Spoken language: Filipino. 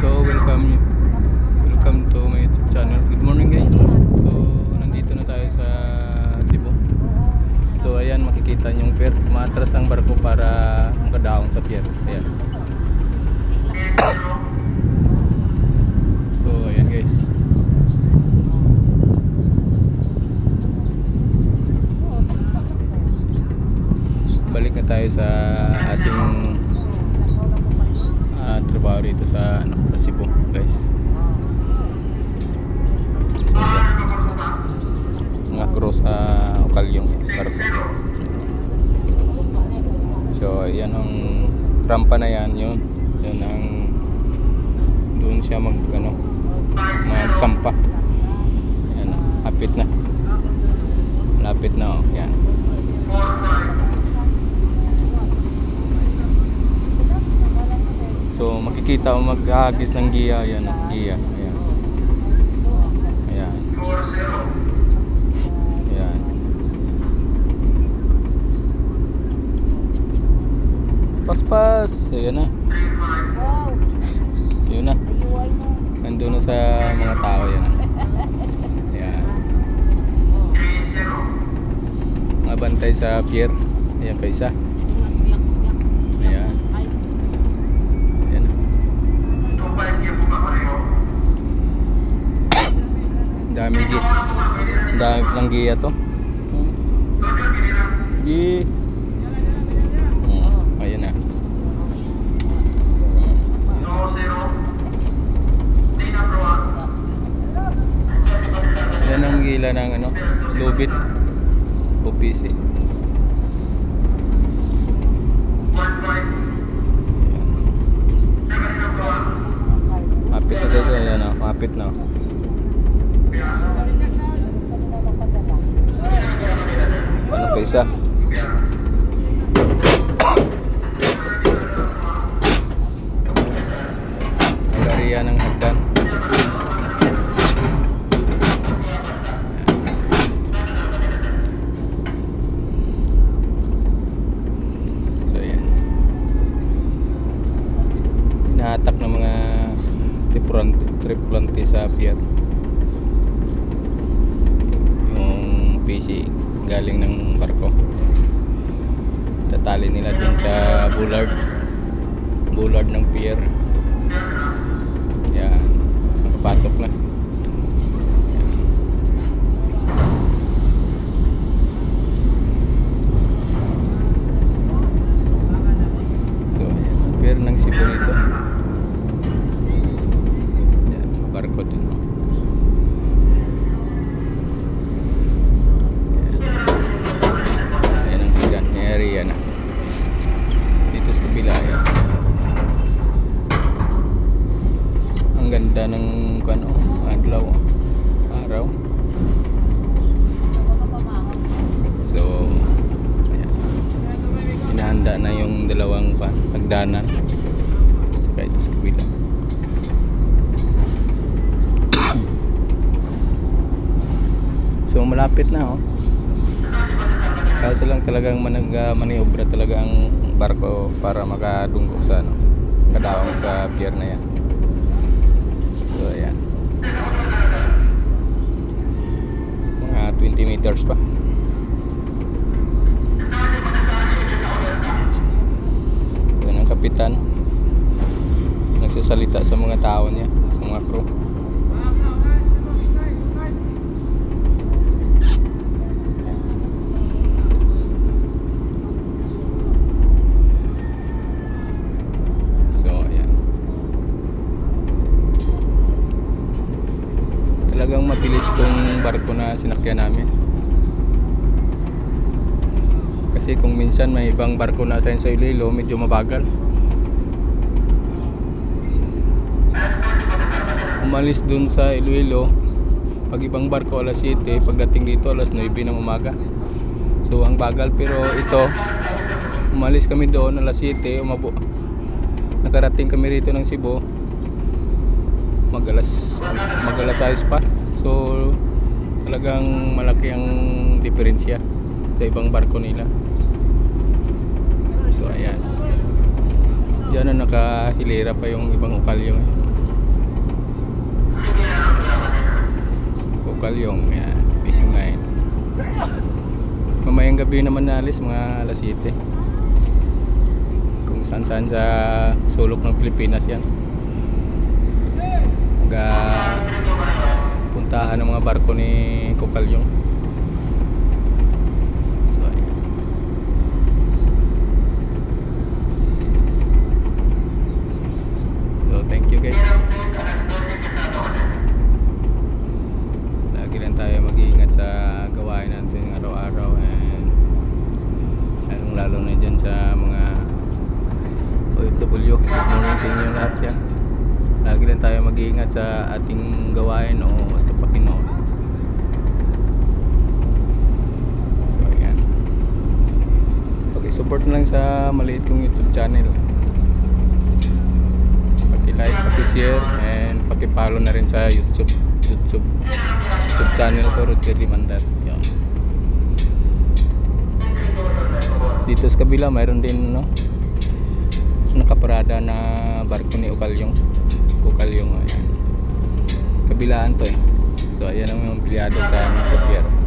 So, welcome welcome to my YouTube channel. Good morning guys. So, nandito na tayo sa Cebu. So, ayan makikita niyo yung pier. Matras ang barko para makadaong sa pier. Ayan. So, ayan guys. Balik na tayo sa ating ah, trabaho rito sa ano, sa Cebu, guys. So. Mga cross sa Ukalyong barko. So, yan ang rampa na yan, yun. Yan ang doon siya mag ano, magsampa. Yan, lapit na. Lapit na, oh. yan. So makikita mo maghagis ng giya, yan oh, giya. Ayan. Ayan. Ayan. Paspas. Ayan na. Yun na. Nandun na sa mga tao yan. Ayan. Mga bantay sa pier. Ayan pa isa. Ayan. Ayan. Dami gi. Dami ng giya to. Gi. Hmm, Ayan na. Yan ang gila ng ano, lubit. OPC. Mapit na guys, ayan o, mapit na. Ano pa isa? Area ng hagdan. So yan. Hinahatak ng mga tripulante, tripulante sa pier. PC galing ng barko. Tatali nila dun sa bullard. Bullard ng pier. Yan. Nakapasok na. So, ayan. ang Pier ng Cebu rito. Ayan, barko din. Ayan ang higan. Yung area na. Dito sa kabila. Ayan. Ang ganda ng ano, adlaw. Araw. So, ayan. Inahanda na yung dalawang pa, hagdanan. Saka ito sa kabila. so, malapit na oh. Kaso lang talagang manag, maniobra talaga ang barko para makadunggo sa ano, kadawang sa pier na yan. Mga 20 meters pa. Yan ang kapitan. Nagsasalita sa mga tao niya, sa mga crew. So, ayan. Talagang mabilis tong barko na sinakyan namin. Kasi kung minsan may ibang barko na sa Iloilo, medyo mabagal. Umalis dun sa Iloilo, pag ibang barko alas 7, pagdating dito alas 9 ng umaga. So ang bagal pero ito, umalis kami doon alas 7, umabo. Nakarating kami rito ng Cebu, magalas magalas size pa. So talagang malaki ang diferensya sa ibang barko nila. So ayan. Dyan na nakahilera pa yung ibang ukalyo ngayon Kalyong yan, busy ngayon mamayang gabi naman naalis mga alas 7 kung saan saan sa sulok ng Pilipinas yan. Mga puntahan ng mga barko ni Kukalyong. So, ayan. So, thank you guys. Lagi lang tayo mag-iingat sa gawain natin araw-araw and lalong lalo na dyan sa mga OFW. Good morning sa inyo lahat yan. Lang tayo mag-iingat sa ating gawain o sa Panginoon. So, ayan. Pag-support lang sa maliit kong YouTube channel. Paki-like, paki-share, and paki-follow na rin sa YouTube YouTube YouTube channel ko Roger Limandat. Yun. Dito sa kabila mayroon din no nakaparada na barko ni Ukalyong. Ukalyong ayan. Kabilaan to eh. So ayan ang mga empleyado sa ano,